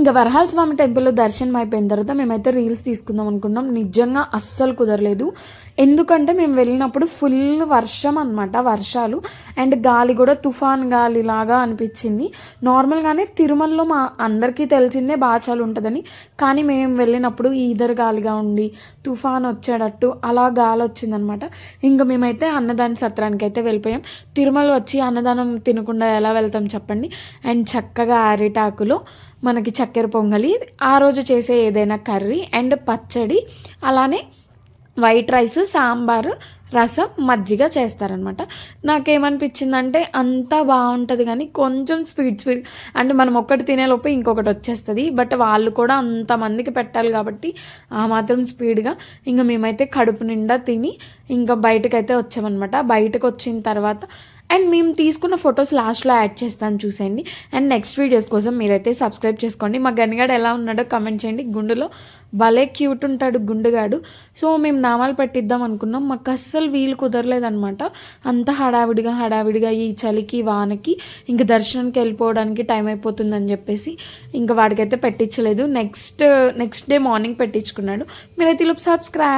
ఇంకా వరహాల స్వామి టెంపుల్లో దర్శనం అయిపోయిన తర్వాత మేమైతే రీల్స్ తీసుకుందాం అనుకున్నాం. నిజంగా అస్సలు కుదరలేదు. ఎందుకంటే మేము వెళ్ళినప్పుడు ఫుల్ వర్షం అనమాట వర్షాలు. అండ్ గాలి కూడా తుఫాన్ గాలి లాగా అనిపించింది. నార్మల్గానే తిరుమలలో మా అందరికీ తెలిసిందే బాచాలు ఉంటుందని. కానీ మేము వెళ్ళినప్పుడు ఈదర్ గాలిగా ఉండి తుఫాన్ వచ్చేటట్టు అలా గాలి వచ్చిందనమాట ఇంకా మేమైతే అన్నదాన సత్రానికి అయితే వెళ్ళిపోయాం. తిరుమల వచ్చి అన్నదానం తినకుండా ఎలా వెళ్తాం చెప్పండి? అండ్ చక్కగా అరిటాకులో మనకి చక్కెర పొంగలి ఆ రోజు చేసే ఏదైనా కర్రీ అండ్ పచ్చడి అలానే వైట్ రైస్ సాంబారు రసం మజ్జిగ చేస్తారనమాట నాకేమనిపించిందంటే అంతా బాగుంటుంది కానీ కొంచెం స్వీట్ స్వీట్. అంటే మనం ఒక్కటి తినేలోపు ఇంకొకటి వచ్చేస్తుంది. బట్ వాళ్ళు కూడా అంతమందికి పెట్టాలి కాబట్టి ఆ మాత్రం స్పీడ్గా ఇంకా మేమైతే కడుపు నిండా తిని ఇంకా బయటకైతే వచ్చామన్నమాట. బయటకు వచ్చిన తర్వాత అండ్ మేము తీసుకున్న ఫొటోస్ లాస్ట్లో యాడ్ చేస్తాను చూసేయండి. అండ్ నెక్స్ట్ వీడియోస్ కోసం మీరైతే సబ్స్క్రైబ్ చేసుకోండి. మా గనిగాడు ఎలా ఉన్నాడో కమెంట్ చేయండి. గుండులో భలే క్యూట్ ఉంటాడు గుండుగాడు. సో మేము నామాలు పెట్టిద్దాం అనుకున్నాం. మాకు అస్సలు వీలు కుదరలేదనమాట అంత హడావిడిగా హడావిడిగా ఈ చలికి వానకి ఇంక దర్శనానికి వెళ్ళిపోవడానికి టైం అయిపోతుందని చెప్పేసి ఇంకా వాడికైతే పెట్టించలేదు. నెక్స్ట్ నెక్స్ట్ డే మార్నింగ్ పెట్టించుకున్నాడు. మీరైతే లోపు సబ్స్క్రైబ్